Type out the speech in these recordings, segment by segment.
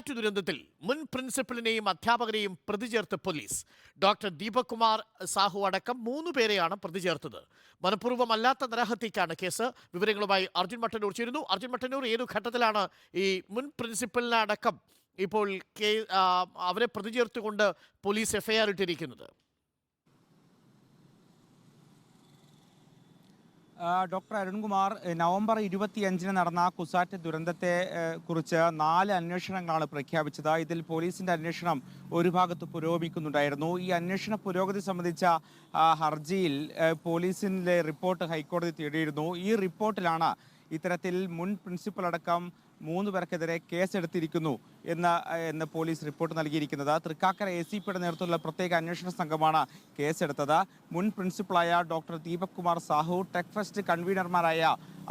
കുസാറ്റ് ദുരന്തത്തിൽ മുൻ പ്രിൻസിപ്പലിനെയും അധ്യാപകരെയും പ്രതി ചേർത്ത് പോലീസ്. ഡോക്ടർ ദീപക് കുമാർ സാഹു അടക്കം മൂന്ന് പേരെയാണ് പ്രതി ചേർത്തത്. മനഃപൂർവമല്ലാത്ത നരഹത്യക്കാണ് കേസ്. വിവരങ്ങളുമായി അർജുൻ മട്ടന്നൂർ ചേരുന്നു. അർജുൻ മട്ടന്നൂർ ഏതു ഘട്ടത്തിലാണ് ഈ മുൻ പ്രിൻസിപ്പലിനെ അടക്കം ഇപ്പോൾ കേ അവരെ പ്രതി ചേർത്തുകൊണ്ട് പോലീസ് എഫ്ഐആർ ഇട്ടിരിക്കുന്നത്? ഡോക്ടർ അരുൺകുമാർ നവംബർ ഇരുപത്തിയഞ്ചിന് നടന്ന കുസാറ്റ് ദുരന്തത്തെ കുറിച്ച് നാല് അന്വേഷണങ്ങളാണ് പ്രഖ്യാപിച്ചത്. ഇതിൽ പോലീസിന്റെ അന്വേഷണം ഒരു ഭാഗത്ത് പുരോഗമിക്കുന്നുണ്ടായിരുന്നു. ഈ അന്വേഷണ പുരോഗതി സംബന്ധിച്ച ഹർജിയിൽ പോലീസിന്റെ റിപ്പോർട്ട് ഹൈക്കോടതി തേടിയിരുന്നു. ഈ റിപ്പോർട്ടിലാണ് ഇത്തരത്തിൽ മുൻ പ്രിൻസിപ്പൽ അടക്കം മൂന്ന് പേർക്കെതിരെ കേസെടുത്തിരിക്കുന്നു എന്ന എന്ന് പോലീസ് റിപ്പോർട്ട് നൽകിയിരിക്കുന്നത്. തൃക്കാക്കര എ സി പിയുടെ നേതൃത്വത്തിലുള്ള പ്രത്യേക അന്വേഷണ സംഘമാണ് കേസെടുത്തത്. മുൻ പ്രിൻസിപ്പളായ doctor Deepak Kumar Sahu tech fest കൺവീനർമാരായ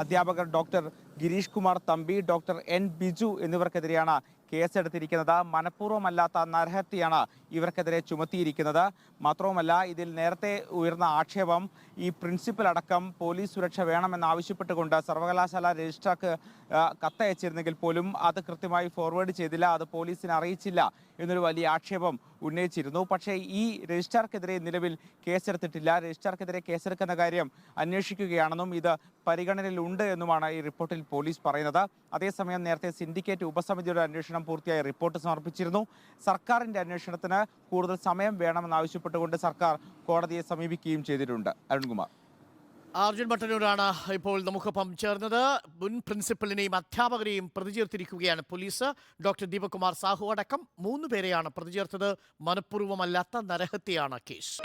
അധ്യാപകർ doctor Girish Kumar Thampi doctor N Biju എന്നിവർക്കെതിരെയാണ് കേസെടുത്തിരിക്കുന്നത്. മനഃപൂർവമല്ലാത്ത നരഹത്യയാണ് ഇവർക്കെതിരെ ചുമത്തിയിരിക്കുന്നത്. മാത്രവുമല്ല ഇതിൽ നേരത്തെ ഉയർന്ന ആക്ഷേപം ഈ പ്രിൻസിപ്പൽ അടക്കം പോലീസ് സുരക്ഷ വേണമെന്നാവശ്യപ്പെട്ടുകൊണ്ട് സർവകലാശാല രജിസ്ട്രാർക്ക് കത്തയച്ചിരുന്നെങ്കിൽ പോലും അത് കൃത്യമായി ഫോർവേഡ് ചെയ്തില്ല അത് പോലീസിനെ അറിയിച്ചില്ല എന്നൊരു വലിയ ആക്ഷേപം ഉന്നയിച്ചിരുന്നു. പക്ഷേ ഈ രജിസ്ട്രാർക്കെതിരെ നിലവിൽ കേസെടുത്തിട്ടില്ല. രജിസ്ട്രാർക്കെതിരെ കേസെടുക്കുന്ന കാര്യം അന്വേഷിക്കുകയാണെന്നും ഇത് പരിഗണനയിലുണ്ട് എന്നുമാണ് ഈ റിപ്പോർട്ടിൽ പോലീസ് പറയുന്നത്. അതേസമയം നേരത്തെ സിൻഡിക്കേറ്റ് ഉപസമിതിയുടെ അന്വേഷണം പൂർത്തിയായി റിപ്പോർട്ട് സമർപ്പിച്ചിരുന്നു. സർക്കാരിന്റെ അന്വേഷണത്തിന് കൂടുതൽ സമയം വേണമെന്നാവശ്യപ്പെട്ടുകൊണ്ട് സർക്കാർ കോടതിയെ സമീപിക്കുകയും ചെയ്തിട്ടുണ്ട്. അരുൺകുമാർ. അർജുൻ ഭട്ടനൂരാണ് ഇപ്പോൾ നമുക്കൊപ്പം ചേർന്നത്. മുൻ പ്രിൻസിപ്പലിനെയും അധ്യാപകരെയും പ്രതി ചേർത്തിരിക്കുകയാണ് പോലീസ്. ഡോക്ടർ ദീപക് കുമാർ സാഹു അടക്കം മൂന്ന് പേരെയാണ് പ്രതി ചേർത്തത് മനഃപൂർവമല്ലാത്ത നരഹത്യയാണ് കേസ്.